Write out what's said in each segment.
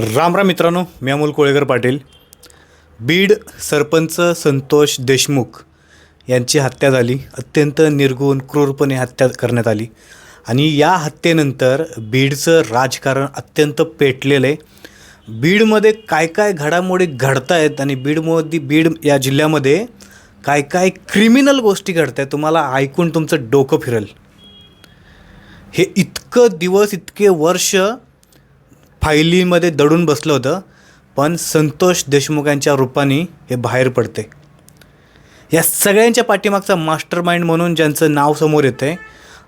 राम राम मित्रांनो मी अमोल कोळेकर पाटील. बीड सरपंच संतोष देशमुख यांची हत्या झाली. अत्यंत निर्गुण क्रूरपणे हत्या करण्यात आली. आणि या हत्येनंतर बीडचं राजकारण अत्यंत पेटलेलं आहे. बीडमध्ये काय काय घडामोडी घडत आहेत आणि बीडमध्ये बीड या जिल्ह्यामध्ये काय काय क्रिमिनल गोष्टी घडत आहेत तुम्हाला ऐकून तुमचं डोकं फिरेल. हे इतकं दिवस इतके वर्ष फायलीमध्ये दडून बसलं होतं पण संतोष देशमुखांच्या रूपाने हे बाहेर पडते. या सगळ्यांच्या पाठीमागचा मास्टर माइंड म्हणून ज्यांचं नाव समोर येतं आहे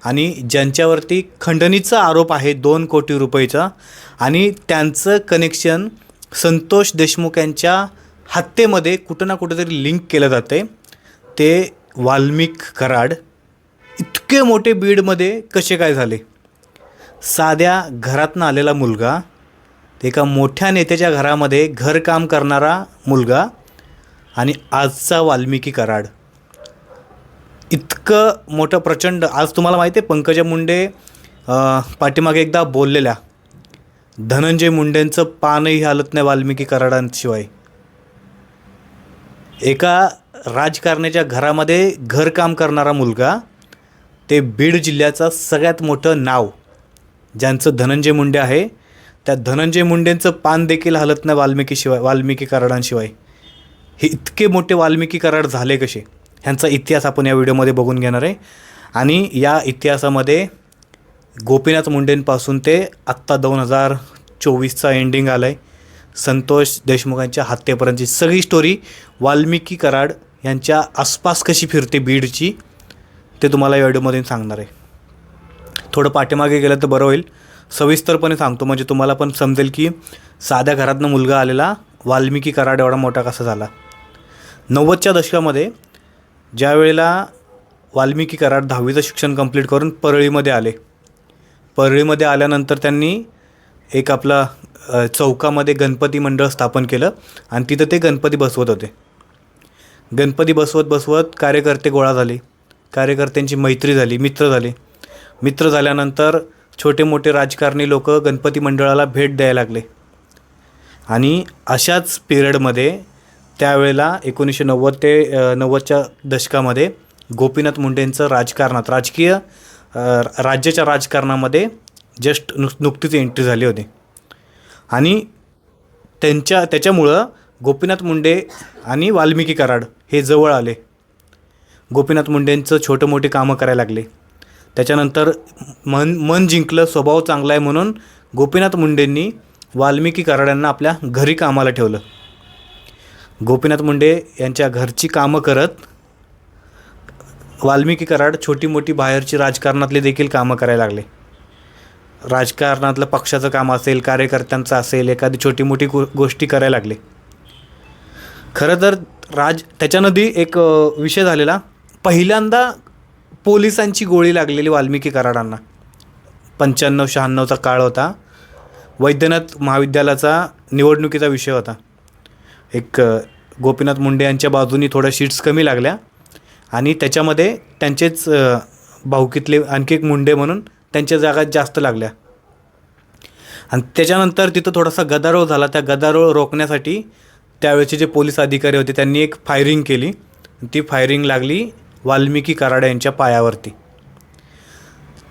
आणि ज्यांच्यावरती खंडणीचा आरोप आहे दोन कोटी रुपयेचा आणि त्यांचं कनेक्शन संतोष देशमुख यांच्या हत्येमध्ये कुठं ना कुठंतरी लिंक केलं जाते ते वाल्मिक कराड. इतके मोठे बीडमध्ये कसे काय झाले? साध्या घरातनं आलेला मुलगा एका मोठ्या नेत्याच्या घरामध्ये घरकाम करणारा मुलगा आणि आजचा वाल्मिकी कराड. इतकं मोठं प्रचंड आज तुम्हाला माहिती आहे पंकजा मुंडे पाठीमागे एकदा बोललेल्या धनंजय मुंडेंचं पानही हालत नाही वाल्मिकी कराडांशिवाय. एका राजकारण्याच्या घरामध्ये घरकाम करणारा मुलगा ते बीड जिल्ह्याचं सगळ्यात मोठं नाव ज्यांचं धनंजय मुंडे आहे त्या धनंजय मुंडेंचं पान देखील हलत नाही वाल्मिकीशिवाय वाल्मिकी कराडांशिवाय हे इतके मोठे वाल्मिकी कराड झाले कसे? ह्यांचा इतिहास आपण या व्हिडिओमध्ये बघून घेणार आहे. आणि या इतिहासामध्ये गोपीनाथ मुंडेंपासून ते आत्ता दोन हजार चोवीसचा एंडिंग आलं आहे संतोष देशमुखांच्या हत्येपर्यंतची सगळी स्टोरी वाल्मिकी कराड यांच्या आसपास कशी फिरते बीडची ते तुम्हाला या व्हिडिओमधून सांगणार आहे. थोडं पाठीमागे गेलं तर बरं होईल. सविस्तरपणे सांगतो. म्हणजे तुम्हाला पण समजेल की साध्या घरातनं मुलगा आलेला वाल्मिकी कराड एवढा मोठा कसा झाला. नव्वदच्या दशकामध्ये ज्या वेळेला वाल्मिकी कराड दहावीचं शिक्षण कंप्लीट करून परळीमध्ये आले. परळीमध्ये आल्यानंतर त्यांनी एक आपला चौकामध्ये गणपती मंडळ स्थापन केलं आणि तिथं ते गणपती बसवत होते. गणपती बसवत बसवत कार्यकर्ते गोळा झाले. कार्यकर्त्यांची मैत्री झाली मित्र झाले. मित्र झाल्यानंतर छोटे मोठे राजकारणी लोक गणपती मंडळाला भेट द्यायला लागले. आणि अशाच पिरियडमध्ये त्यावेळेला एकोणीसशे नव्वद ते नव्वदच्या दशकामध्ये गोपीनाथ मुंडेंचं राजकारणात राजकीय राज्याच्या राजकारणामध्ये जस्ट नुक नुकतीच एंट्री झाली होती. आणि त्यांच्या त्याच्यामुळं गोपीनाथ मुंडे आणि वाल्मिकी कराड हे जवळ आले. गोपीनाथ मुंडेंचं छोटं मोठी कामं करायला लागले. त्याच्यानंतर मन मन जिंकलं स्वभाव चांगला आहे म्हणून गोपीनाथ मुंडेंनी वाल्मिकी कराड्यांना आपल्या घरी कामाला ठेवलं. गोपीनाथ मुंडे यांच्या घरची कामं करत वाल्मिकी कराड छोटी मोठी बाहेरची राजकारणातली देखील कामं करायला लागले. राजकारणातलं पक्षाचं काम असेल कार्यकर्त्यांचं असेल एखादी छोटी मोठी गो गोष्टी करायला लागले. खरं तर राज त्याच्यानंदी एक विषय झालेला. पहिल्यांदा पोलिसांची गोळी लागलेली वाल्मिकी कराडांना. पंच्याण्णव शहाण्णवचा काळ होता. वैद्यनाथ महाविद्यालयाचा निवडणुकीचा विषय होता. एक गोपीनाथ मुंडे यांच्या बाजूनी थोड्या शीट्स कमी लागल्या आणि त्याच्यामध्ये त्यांचेच भाऊकीतले आणखी एक मुंडे म्हणून त्यांच्या जागा जास्त लागल्या. आणि त्याच्यानंतर तिथं थोडासा गदारोळ झाला. त्या गदारोळ रोखण्यासाठी त्यावेळेचे जे पोलीस अधिकारी होते त्यांनी एक फायरिंग केली. ती फायरिंग लागली. वाल्मिकी कराड यांच्या पायावरती.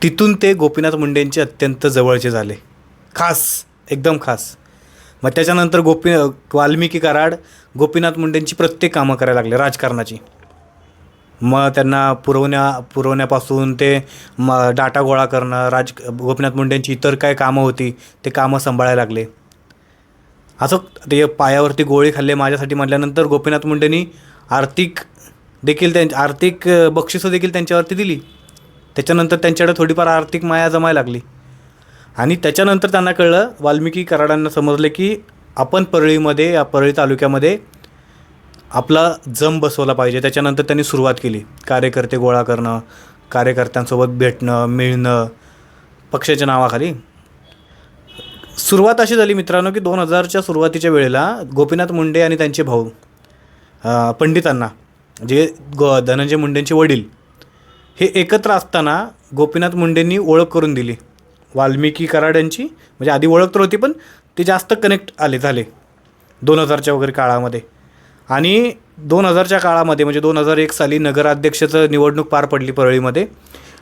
तिथून ते गोपीनाथ मुंडेंचे अत्यंत जवळचे झाले. खास एकदम खास. मग त्याच्यानंतर गोपी वाल्मिकी कराड गोपीनाथ मुंडेंची प्रत्येक कामं करायला लागले राजकारणाची. मग त्यांना पुरवण्या पुरवण्यापासून ते म डाटा गोळा करणं राज गोपीनाथ मुंडेंची इतर काय कामं होती ते कामं सांभाळायला लागले. असं ते पायावरती गोळी खाल्ले माझ्यासाठी म्हटल्यानंतर गोपीनाथ मुंडेंनी आर्थिक देखील त्यां आर्थिक बक्षिसं देखील त्यांच्यावरती दिली. त्याच्यानंतर त्यांच्याकडे थोडीफार आर्थिक माया जमायला लागली. आणि त्याच्यानंतर त्यांना कळलं वाल्मिकी कराडांना समजले की आपण परळीमध्ये या परळी तालुक्यामध्ये आपला जम बसवला पाहिजे. त्याच्यानंतर त्यांनी सुरुवात केली. कार्यकर्ते गोळा करणं कार्यकर्त्यांसोबत भेटणं मिळणं पक्षाच्या नावाखाली. सुरुवात अशी झाली मित्रांनो की दोन हजारच्या सुरुवातीच्या वेळेला गोपीनाथ मुंडे आणि त्यांचे भाऊ पंडितांना जे ग धनंजय मुंडेंचे वडील हे एकत्र असताना गोपीनाथ मुंडेंनी ओळख करून दिली. वाल्मिकी कराड यांची म्हणजे आधी ओळख तर होती पण ते जास्त कनेक्ट आले झाले. दोन हजारच्या वगैरे काळामध्ये. आणि दोन हजारच्या काळामध्ये म्हणजे दोन हजार एक साली नगराध्यक्षाचं निवडणूक पार पडली परळीमध्ये.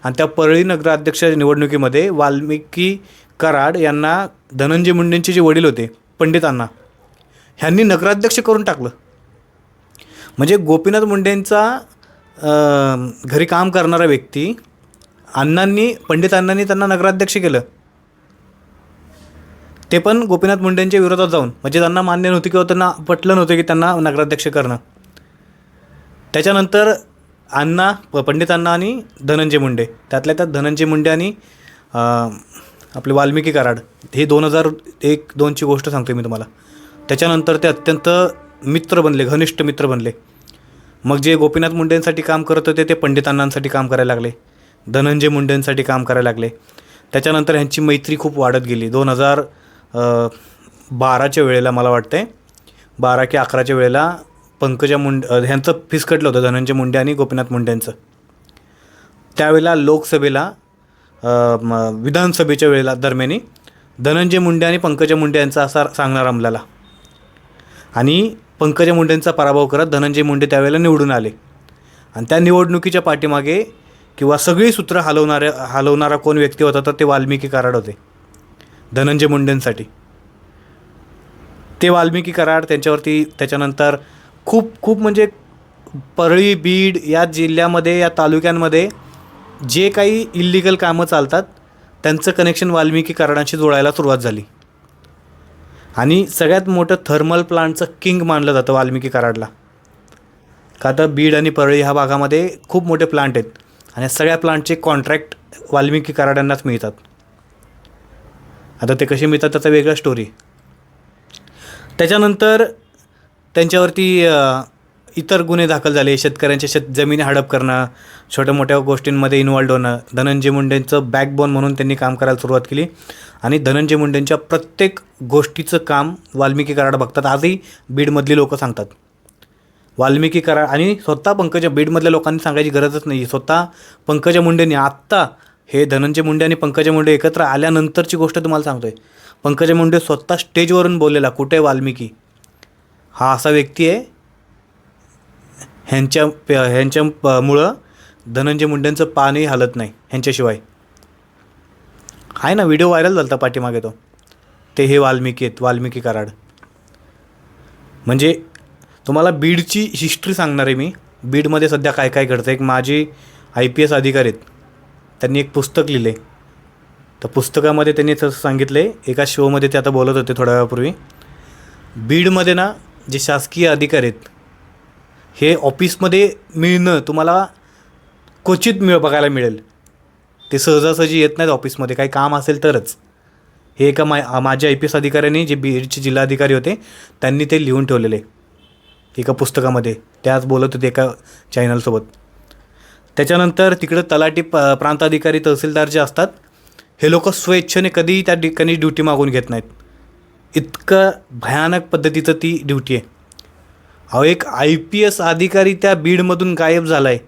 आणि त्या परळी नगराध्यक्ष निवडणुकीमध्ये वाल्मिकी कराड यांना धनंजय मुंडेंचे जे वडील होते पंडितांना ह्यांनी नगराध्यक्ष करून टाकलं. म्हणजे गोपीनाथ मुंडेंचा घरी काम करणारा व्यक्ती अण्णांनी पंडित अण्णांनी त्यांना नगराध्यक्ष केलं. ते पण गोपीनाथ मुंडेंच्या विरोधात जाऊन म्हणजे त्यांना मान्य नव्हती किंवा त्यांना पटलं नव्हतं की त्यांना नगराध्यक्ष करणं. त्याच्यानंतर अण्णा प- पंडित अण्णा आणि धनंजय मुंडे. त्यातल्या त्यात धनंजय मुंडे आणि आपले वाल्मिकी कराड. हे दोन हजार एक दोनची गोष्ट सांगतो मी तुम्हाला. त्याच्यानंतर ते अत्यंत मित्र बनले घनिष्ठ मित्र बनले. मग जे गोपीनाथ मुंडेंसाठी काम करत होते ते पंडित काम करायला लागले. धनंजय मुंडेंसाठी काम करायला लागले. त्याच्यानंतर ह्यांची मैत्री खूप वाढत गेली. दोन हजार बाराच्या वेळेला मला वाटते बारा की अकराच्या वेळेला पंकजा मुंड ह्यांचं फिसकटलं होतं धनंजय मुंडे आणि गोपीनाथ मुंडेंचं. त्यावेळेला लोकसभेला विधानसभेच्या वेळेला दरम्यानी धनंजय मुंडे आणि पंकजा मुंडे यांचा असा सांगणार अंमलाला आणि पंकजा मुंडेंचा पराभव करत धनंजय मुंडे त्यावेळेला निवडून आले. आणि त्या निवडणुकीच्या पाठीमागे किंवा सगळी सूत्रं हलवणाऱ्या हलवणारा कोण व्यक्ती होता तर ते वाल्मिकी कराड होते. धनंजय मुंडेंसाठी. ते वाल्मिकी कराड त्यांच्यावरती त्याच्यानंतर खूप खूप म्हणजे परळी बीड या जिल्ह्यामध्ये या तालुक्यांमध्ये जे काही इल्लिगल कामं चालतात त्यांचं कनेक्शन वाल्मिकी कराडांशी जोडायला सुरुवात झाली. आणि सगळ्यात मोठं थर्मल प्लांटचं किंग मानलं जातं वाल्मिकी कराडला. का तर बीड आणि परळी ह्या भागामध्ये खूप मोठे प्लांट आहेत. आणि सगळ्या प्लांटचे कॉन्ट्रॅक्ट वाल्मिकी कराडांनाच मिळतात. आता ते कसे मिळतात त्याचा वेगळा स्टोरी त्याच्यानंतर त्यांच्यावरती इतर गुन्हे दाखल झाले. शेतकऱ्यांच्या शेत जमिनी हडप करणं छोट्या मोठ्या गोष्टींमध्ये इन्वॉल्ड होणं. धनंजय मुंडेंचं बॅकबोन म्हणून त्यांनी काम करायला सुरुवात केली. आणि धनंजय मुंडेंच्या प्रत्येक गोष्टीचं काम वाल्मिकी कराड बघतात. आजही बीडमधली लोकं सांगतात. वाल्मिकी कराड आणि स्वतः पंकजा बीडमधल्या लोकांनी सांगायची गरजच नाही स्वतः पंकजा मुंडेंनी आत्ता हे धनंजय मुंडे आणि पंकजा मुंडे एकत्र आल्यानंतरची गोष्ट तुम्हाला सांगतोय. पंकजा मुंडे स्वतः स्टेजवरून बोललेला कुठे आहे वाल्मिकी? हा असा व्यक्ती आहे. ह्यांच्या प- ह्यांच्या मुळं धनंजय मुंडेंचं पानही हलत नाही ह्यांच्याशिवाय. आहे ना व्हिडिओ व्हायरल झाला होता पाठीमागे तो. ते हे वाल्मिकी आहेत वाल्मिकी कराड. म्हणजे तुम्हाला बीडची हिस्ट्री सांगणार आहे मी. बीडमध्ये सध्या काय काय घडतं एक माझे आय पी एस अधिकारी आहेत. त्यांनी एक पुस्तक लिहिले. तर पुस्तकामध्ये त्यांनी तसं सांगितलं आहे एका शोमध्ये ते आता बोलत होते थोड्या वेळापूर्वी. बीडमध्ये ना जे शासकीय अधिकारी आहेत हे ऑफिसमध्ये मिळणं तुम्हाला क्वचित मिळ बघायला मिळेल. ते सहजासहजी येत नाहीत ऑफिसमध्ये. काही काम असेल तरच. हे एका मा माझ्या आय पी एस अधिकाऱ्यांनी जे बीडचे जिल्हाधिकारी होते त्यांनी ते लिहून ठेवलेले. एका पुस्तकामध्ये. त्याच बोलत होते एका चॅनलसोबत. त्याच्यानंतर तिकडं तलाठी प प्रांताधिकारी तहसीलदार जे असतात हे लोक स्वेच्छेने कधीही त्या ठिकाणी ड्युटी मागून घेत नाहीत. इतकं भयानक पद्धतीचं ती ड्युटी आहे. अहो एक आय पी एस अधिकारी त्या बीडमधून गायब झाला आहे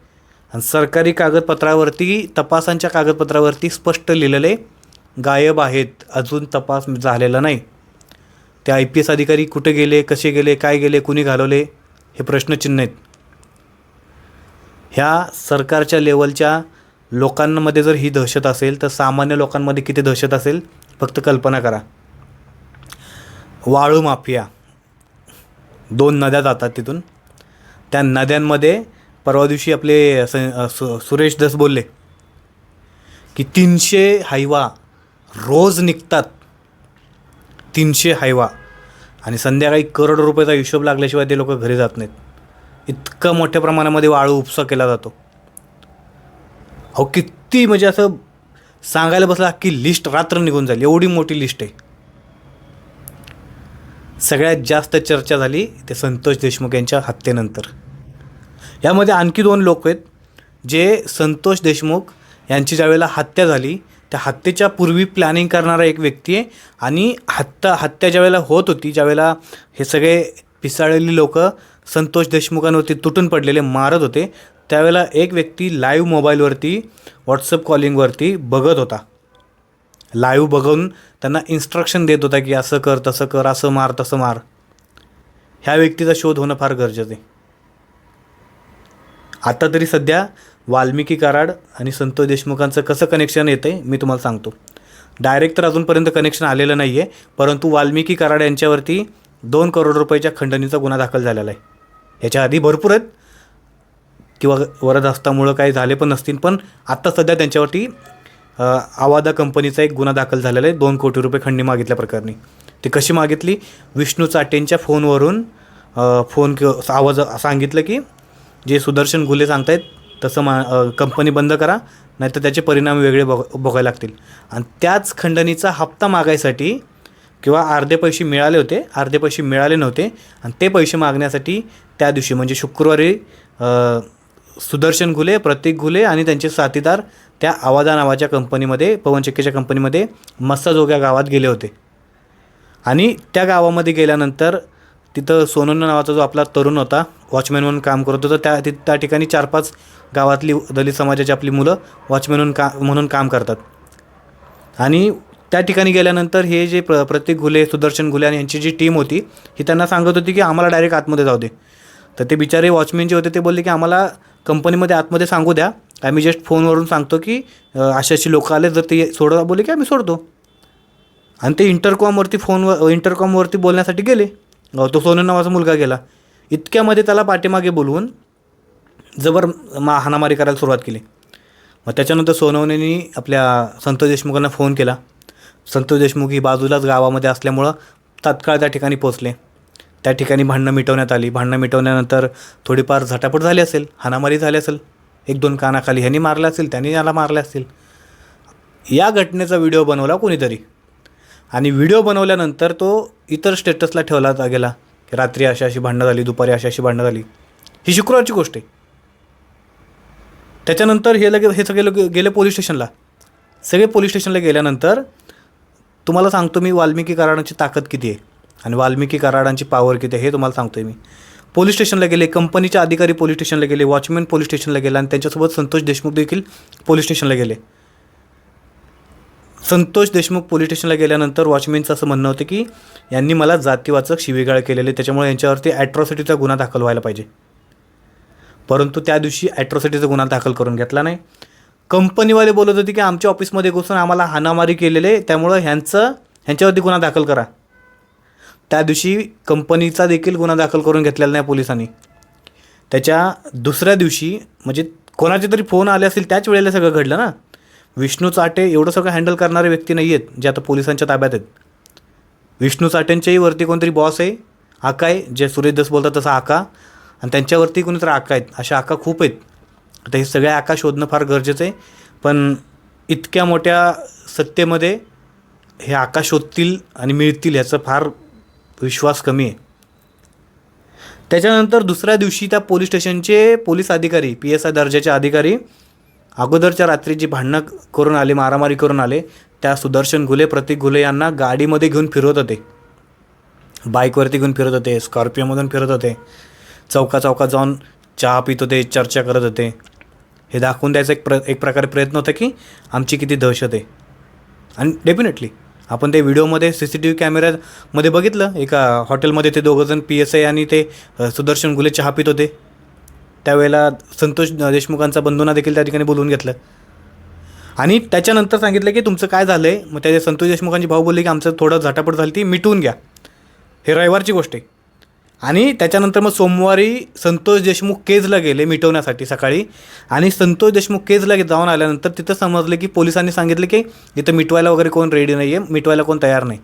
आणि सरकारी कागदपत्रावरती तपासांच्या कागदपत्रावरती स्पष्ट लिहिलेले गायब आहेत. अजून तपास झालेला नाही. ते आय पी एस अधिकारी कुठे गेले कसे गेले काय गेले कुणी घालवले हे प्रश्नचिन्ह आहेत. ह्या सरकारच्या लेवलच्या लोकांमध्ये जर ही दहशत असेल तर सामान्य लोकांमध्ये किती दहशत असेल फक्त कल्पना करा. वाळू माफिया. दोन नद्या जातात तिथून. त्या नद्यांमध्ये परवा दिवशी आपले स सु सुरेश दस बोलले की तीनशे हायवा रोज निघतात. तीनशे हायवा. आणि संध्याकाळी करोड रुपयाचा हिशोब लागल्याशिवाय ते लोक घरी जात नाहीत. इतकं मोठ्या प्रमाणामध्ये वाळू उपसा केला जातो. अहो किती म्हणजे असं सांगायला बसला की लिस्ट रात्र निघून जाईल. एवढी मोठी लिस्ट आहे. सगळ्यात जास्त चर्चा झाली ते संतोष देशमुख यांच्या हत्येनंतर. यामध्ये आणखी दोन लोक आहेत जे संतोष देशमुख यांची ज्यावेळेला हत्या झाली त्या हत्येच्या पूर्वी प्लॅनिंग करणारा एक व्यक्ती आहे आणि हत्या हत्या ज्यावेळेला होत होती ज्यावेळेला हे सगळे पिसाळलेली लोक संतोष देशमुखांवरती तुटून पडलेले मारत होते त्यावेळेला एक व्यक्ती लाईव्ह मोबाईलवरती व्हॉट्सअप कॉलिंगवरती बघत होता. लाईव्ह बघून त्यांना इन्स्ट्रक्शन देत होता की असं कर तसं कर असं मार तसं मार. ह्या व्यक्तीचा शोध होणं फार गरजेचं आहे. आता तरी सध्या वाल्मिकी कराड आणि संतोष देशमुखांचं कसं कनेक्शन येतं आहे मी तुम्हाला सांगतो. डायरेक्ट तर अजूनपर्यंत कनेक्शन आलेलं नाही आहे परंतु वाल्मिकी कराड यांच्यावरती दोन करोड रुपयाच्या खंडणीचा गुन्हा दाखल झालेला आहे. याच्या आधी भरपूर आहेत किंवा वरदहस्तामुळं काही झाले पण नसतील पण आत्ता सध्या त्यांच्यावरती आवादा कंपनीचा एक गुन्हा दाखल झालेला आहे दोन कोटी रुपये खंडणी मागितल्या प्रकरणी. ती कशी मागितली? विष्णू चाटेंच्या फोनवरून फोन किंवा आवाज सांगितलं की जे सुदर्शन गुले सांगतायत तसं मा कंपनी बंद करा नाहीतर त्याचे परिणाम वेगळे बघ बघायला लागतील. आणि त्याच खंडणीचा हप्ता मागायसाठी किंवा अर्धे पैसे मिळाले होते अर्धे पैसे मिळाले नव्हते आणि ते पैसे मागण्यासाठी त्या दिवशी म्हणजे शुक्रवारी सुदर्शन घुले प्रतीक घुले आणि त्यांचे साथीदार त्या आवाजा नावाच्या कंपनीमध्ये पवनचक्कीच्या कंपनीमध्ये मस्साजोग्या गावात गेले होते. आणि त्या गावामध्ये गेल्यानंतर तिथं सोनून नावाचा जो आपला तरुण होता वॉचमॅन म्हणून काम करत होता त्या ति त्या ठिकाणी चार पाच गावातली दलित समाजाची आपली मुलं वॉचमॅन म्हणून का म्हणून काम करतात. आणि त्या ठिकाणी गेल्यानंतर हे जे प्र प्रतीक घुले सुदर्शन घुले आणि यांची जी टीम होती ही त्यांना सांगत होती की आम्हाला डायरेक्ट आतमध्ये जाऊ दे. तर ते बिचारे वॉचमॅन जे होते ते बोलले की आम्हाला कंपनीमध्ये आतमध्ये सांगू द्या. आम्ही जस्ट फोनवरून सांगतो की अशी अशी लोकं आले जर ते सोडवा बोलले की आम्ही सोडतो. आणि ते इंटरकॉमवरती फोनवर इंटरकॉमवरती बोलण्यासाठी गेले. तो सोनू नावाचा मुलगा गेला. इतक्यामध्ये त्याला पाठीमागे बोलवून जबर मा हाणामारी करायला सुरुवात केली. मग त्याच्यानंतर सोनवणेनी आपल्या संतोष देशमुखांना फोन केला. संतोष देशमुख ही बाजूलाच गावामध्ये असल्यामुळं तात्काळ त्या ठिकाणी पोचले त्या ठिकाणी भांडणं मिटवण्यात आली. भांडणं मिटवल्यानंतर थोडीफार झटापट झाली असेल हाणामारी झाली असेल. एक दोन कानाखाली ह्यांनी मारलं असेल त्यांनी याला मारलं असतील. या घटनेचा व्हिडिओ बनवला कोणीतरी. आणि व्हिडिओ बनवल्यानंतर तो इतर स्टेटसला ठेवला गेला की रात्री अशी अशी भांडणं झाली दुपारी अशी अशी भांडणं झाली. ही शुक्रवारची गोष्ट आहे. त्याच्यानंतर हे लगे हे सगळे लोक गेले पोलीस स्टेशनला. सगळे पोलीस स्टेशनला गेल्यानंतर तुम्हाला सांगतो मी वाल्मिकी कराडांची ताकद किती आहे आणि वाल्मिकी कराडांची पॉवर किती आहे हे तुम्हाला सांगतो आहे मी. पोलीस स्टेशनला गेले कंपनीचे अधिकारी पोलीस स्टेशनला गेले वॉचमॅन पोलीस स्टेशनला गेला आणि त्यांच्यासोबत संतोष देशमुख देखील पोलीस स्टेशनला गेले. संतोष देशमुख पोलीस स्टेशनला गेल्यानंतर वॉचमॅनचं असं म्हणणं होतं की यांनी मला जातीवाचक शिवीगाळ केलेले त्याच्यामुळे यांच्यावरती ॲट्रॉसिटीचा गुन्हा दाखल व्हायला पाहिजे. परंतु त्या दिवशी ॲट्रॉसिटीचा गुन्हा दाखल करून घेतला नाही. कंपनीवाले बोलत होते की आमच्या ऑफिसमध्ये घुसून आम्हाला हाणामारी केलेले त्यामुळं ह्यांचं ह्यांच्यावरती गुन्हा दाखल करा. त्या दिवशी कंपनीचा देखील गुन्हा दाखल करून घेतलेला नाही पोलिसांनी. त्याच्या दुसऱ्या दिवशी म्हणजे कोणाचे तरी फोन आले असेल त्याच वेळेला सगळं घडलं ना? विष्णू चाटे एवढं सगळं हँडल करणारे व्यक्ती नाही आहेत जे आता पोलिसांच्या ताब्यात आहेत. विष्णू चाटेंच्याही वरती कोणतरी बॉस आहे आका आहे जे सुरेश दस बोलतात तसा आका. आणि त्यांच्यावरती कोणीतरी आका आहेत. अशा आका खूप आहेत. आता हे सगळ्या आका शोधणं फार गरजेचं आहे. पण इतक्या मोठ्या सत्तेमध्ये हे आका शोधतील आणि मिळतील याचा फार विश्वास कमी आहे. त्याच्यानंतर दुसऱ्या दिवशी त्या पोलीस स्टेशनचे पोलीस अधिकारी पी एस आय दर्जाचे अधिकारी अगोदरच्या रात्री जी भांडणं करून आले मारामारी करून आले त्या सुदर्शन घुले प्रतीक घुले यांना गाडीमध्ये घेऊन फिरवत होते. बाईकवरती घेऊन फिरत होते स्कॉर्पिओमधून फिरत होते. चौका चौकात जाऊन चहा पित होते चर्चा करत होते. हे दाखवून द्यायचा एक प्र एक प्रकारे प्रयत्न होता की आमची किती दहशत आहे. आणि डेफिनेटली आपण ते व्हिडिओमध्ये सी सी टी व्ही कॅमेऱ्यामध्ये बघितलं. एका हॉटेलमध्ये ते दोघंजण पी एस आय आणि ते सुदर्शन गुले चहा पित होते. त्यावेळेला संतोष देशमुखांचा बंधूंना देखील त्या ठिकाणी बोलवून घेतलं. आणि त्याच्यानंतर सांगितलं की तुमचं काय झालं आहे मग त्याचे संतोष देशमुखांचे भाऊ बोलले की आमचं थोडं झटापट झाली ती मिटवून घ्या. हे रविवारची गोष्ट आहे. आणि त्याच्यानंतर मग सोमवारी संतोष देशमुख केजला गेले मिटवण्यासाठी सकाळी. आणि संतोष देशमुख केजला गे- जाऊन आल्यानंतर तिथं समजलं की पोलिसांनी सांगितलं की इथं मिटवायला वगैरे कोण रेडी नाही आहे मिटवायला कोण तयार नाही.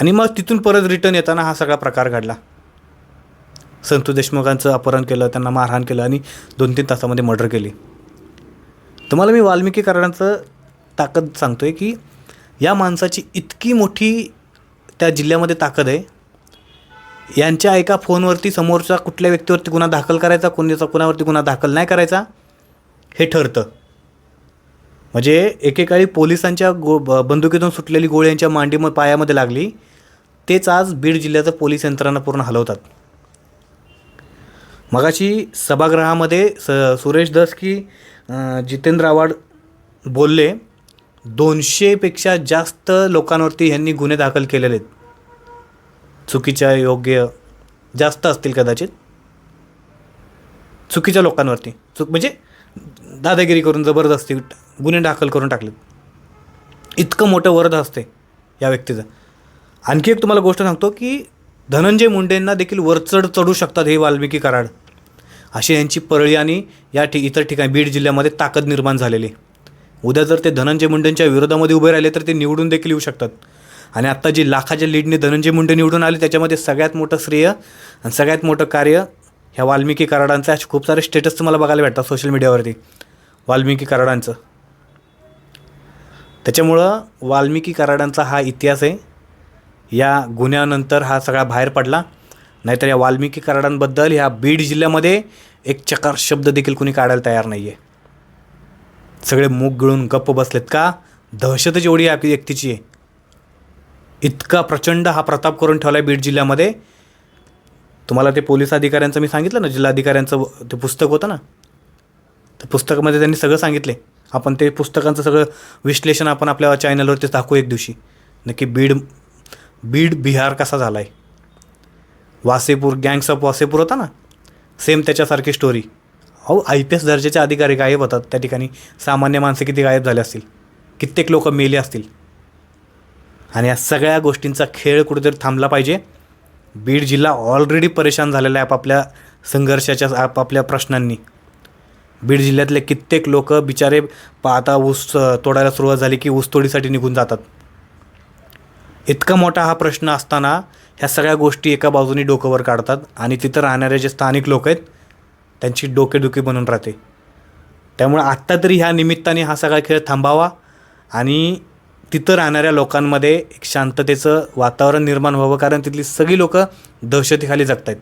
आणि मग तिथून परत रिटर्न येताना हा सगळा प्रकार घडला. संतोष देशमुखांचं अपहरण केलं त्यांना मारहाण केलं आणि दोन तीन तासामध्ये मर्डर केली. तुम्हाला मी वाल्मिकी कराडांचं ताकद सांगतो आहे की या माणसाची इतकी मोठी त्या जिल्ह्यामध्ये ताकद आहे. यांच्या एका फोनवरती समोरच्या कुठल्या व्यक्तीवरती गुन्हा दाखल करायचा कोणीचा कुणावरती गुन्हा दाखल नाही करायचा हे ठरतं. म्हणजे एकेकाळी पोलिसांच्या गो ब- बंदुकीतून सुटलेली गोळी यांच्या मांडी पायामध्ये लागली तेच आज बीड जिल्ह्याचं पोलीस यंत्रणा पूर्ण हलवतात. मगाशी सभागृहामध्ये स सुरेश दस की जितेंद्र आव्हाड बोलले दोनशेपेक्षा जास्त लोकांवरती ह्यांनी गुन्हे दाखल केलेले आहेत. चुकीच्या योग्य जास्त असतील कदाचित. चुकीच्या लोकांवरती. चुक म्हणजे दादागिरी करून जबरदस्ती गुन्हे दाखल करून टाकलेत. इतकं मोठं वरद असते या व्यक्तीचं. आणखी एक तुम्हाला गोष्ट सांगतो की धनंजय मुंडेंना देखील वरचढ चढू शकतात हे वाल्मिकी कराड. अशी यांची परळी आणि या ठि इतर ठिकाणी बीड जिल्ह्यामध्ये ताकद निर्माण झालेली आहे. उद्या जर ते धनंजय मुंडेंच्या विरोधामध्ये उभे राहिले तर ते निवडून देखील येऊ शकतात. आणि आत्ता जी लाखाच्या लीडने धनंजय मुंडे निवडून आले त्याच्यामध्ये सगळ्यात मोठं श्रेय आणि सगळ्यात मोठं कार्य ह्या वाल्मिकी कराडांचं असे खूप सारे स्टेटस तुम्हाला बघायला भेटतात सोशल मीडियावरती वाल्मिकी कराडांचं. त्याच्यामुळं वाल्मिकी कराडांचा हा इतिहास आहे. या गुन्ह्यानंतर हा सगळा बाहेर पडला. नाहीतर या वाल्मिकी कराडांबद्दल ह्या बीड जिल्ह्यामध्ये एक चकार शब्द देखील कुणी काढायला तयार नाही आहे सगळे मूग गिळून गप्प बसलेत का? दहशतच एवढी या व्यक्तीची आहे. इतका प्रचंड हा प्रताप करून ठेवला आहे बीड जिल्ह्यामध्ये. तुम्हाला ते पोलीस अधिकाऱ्यांचं मी सांगितलं ना जिल्हाधिकाऱ्यांचं ते पुस्तक होतं ना? त्या पुस्तकामध्ये त्यांनी सगळं सांगितले. आपण ते पुस्तकांचं सगळं विश्लेषण आपण आपल्या चॅनलवरतीच दाखवू एक दिवशी. नक्की बीड बीड बिहार कसा झाला आहे वासेपूर गँग्स ऑफ वासेपूर होता ना? सेम त्याच्यासारखी स्टोरी अहो आय पी एस दर्जाचे अधिकारी गायब होतात. त्या ठिकाणी सामान्य माणसं किती गायब झाले असतील? कित्येक लोक मेले असतील? आणि या सगळ्या गोष्टींचा खेळ कुठेतरी थांबला पाहिजे. बीड जिल्हा ऑलरेडी परेशान झालेला आहे आपापल्या संघर्षाच्या आपापल्या प्रश्नांनी. बीड जिल्ह्यातले कित्येक लोक बिचारे आता ऊस तोडायला सुरुवात झाली की ऊसतोडीसाठी निघून जातात. इतका मोठा हा प्रश्न असताना ह्या सगळ्या गोष्टी एका बाजूने डोकंवर काढतात आणि तिथं राहणारे जे स्थानिक लोक आहेत त्यांची डोकेदुखी बनून राहते. त्यामुळे आत्ता तरी ह्या निमित्ताने हा सगळा खेळ थांबावा आणि तिथं राहणाऱ्या लोकांमध्ये एक शांततेचं वातावरण निर्माण व्हावं कारण तिथली सगळी लोकं दहशतीखाली जगत आहेत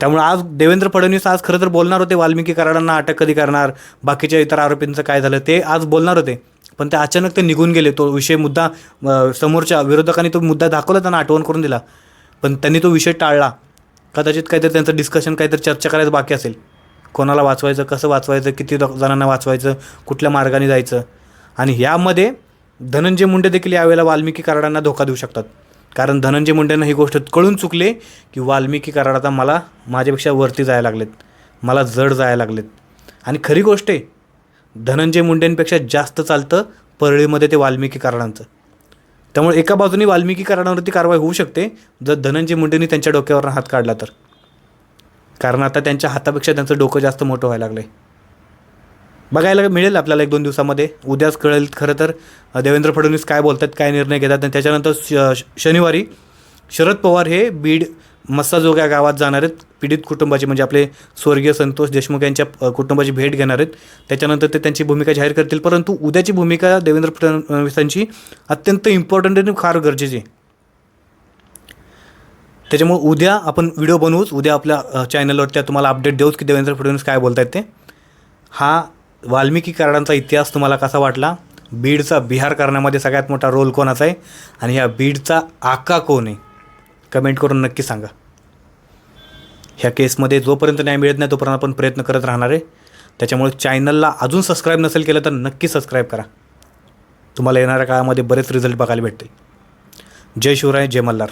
त्यामुळे आज देवेंद्र फडणवीस आज खरं तर बोलणार होते वाल्मिकी कराडांना अटक कधी करणार बाकीच्या इतर आरोपींचं काय झालं ते आज बोलणार होते. पण ते अचानक ते निघून गेले. तो विषय मुद्दा समोरच्या विरोधकांनी तो मुद्दा दाखवला त्यांना आठवण करून दिला. पण त्यांनी तो विषय टाळला. कदाचित काहीतरी त्यांचं डिस्कशन काहीतरी चर्चा करायचं बाकी असेल. कोणाला वाचवायचं कसं वाचवायचं किती जणांना वाचवायचं कुठल्या मार्गाने जायचं? आणि यामध्ये धनंजय मुंडे देखील यावेळेला वाल्मिकी कराडांना धोका देऊ शकतात. कारण धनंजय मुंडेंना ही गोष्ट कळून चुकले की वाल्मिकी कराड आता मला माझ्यापेक्षा वरती जायला लागलेत. मला जड जायला लागलेत. आणि खरी गोष्ट आहे धनंजय मुंडेंपेक्षा जास्त चालतं परळीमध्ये ते वाल्मिकी कराडांचं त्यामुळे एका बाजूने वाल्मिकी कराडांवरती कारवाई होऊ शकते जर धनंजय मुंडेंनी त्यांच्या डोक्यावर हात काढला तर. कारण आता त्यांच्या हातापेक्षा त्यांचं डोकं जास्त मोठं व्हायला लागलं आहे बघायला मिळेल आपल्याला एक दोन दिवसामध्ये. उद्याच कळेल खरं तर देवेंद्र फडणवीस काय बोलतात काय निर्णय घेतात आणि त्याच्यानंतर श शनिवारी शरद पवार हे बीड मस्साजोग गावात जाणार आहेत. पीडित कुटुंबाची म्हणजे आपले स्वर्गीय संतोष देशमुख यांच्या कुटुंबाची भेट घेणार आहेत. त्याच्यानंतर ते त्यांची भूमिका जाहीर करतील. परंतु उद्याची भूमिका देवेंद्र फडणवीसांची अत्यंत इम्पॉर्टंट आणि फार गरजेची आहे. त्याच्यामुळे उद्या आपण व्हिडिओ बनवूच उद्या आपल्या चॅनलवर त्या तुम्हाला अपडेट देऊच की देवेंद्र फडणवीस काय बोलत आहेत ते. हा वाल्मिकी कराडांचा इतिहास तुम्हाला कसा वाटला? बीडचा बिहार करण्यामध्ये सगळ्यात मोठा रोल कोणाचा आहे? आणि ह्या बीडचा आका कोण आहे? कमेंट करून नक्की सांगा. ह्या केसमध्ये जोपर्यंत न्याय मिळत नाही तोपर्यंत आपण प्रयत्न करत राहणार आहे. त्याच्यामुळे चॅनलला अजून सबस्क्राईब नसेल केलं तर नक्की सबस्क्राईब करा. तुम्हाला येणाऱ्या काळामध्ये बरेच रिझल्ट बघायला भेटतील. जय शिवराय जय मल्हार.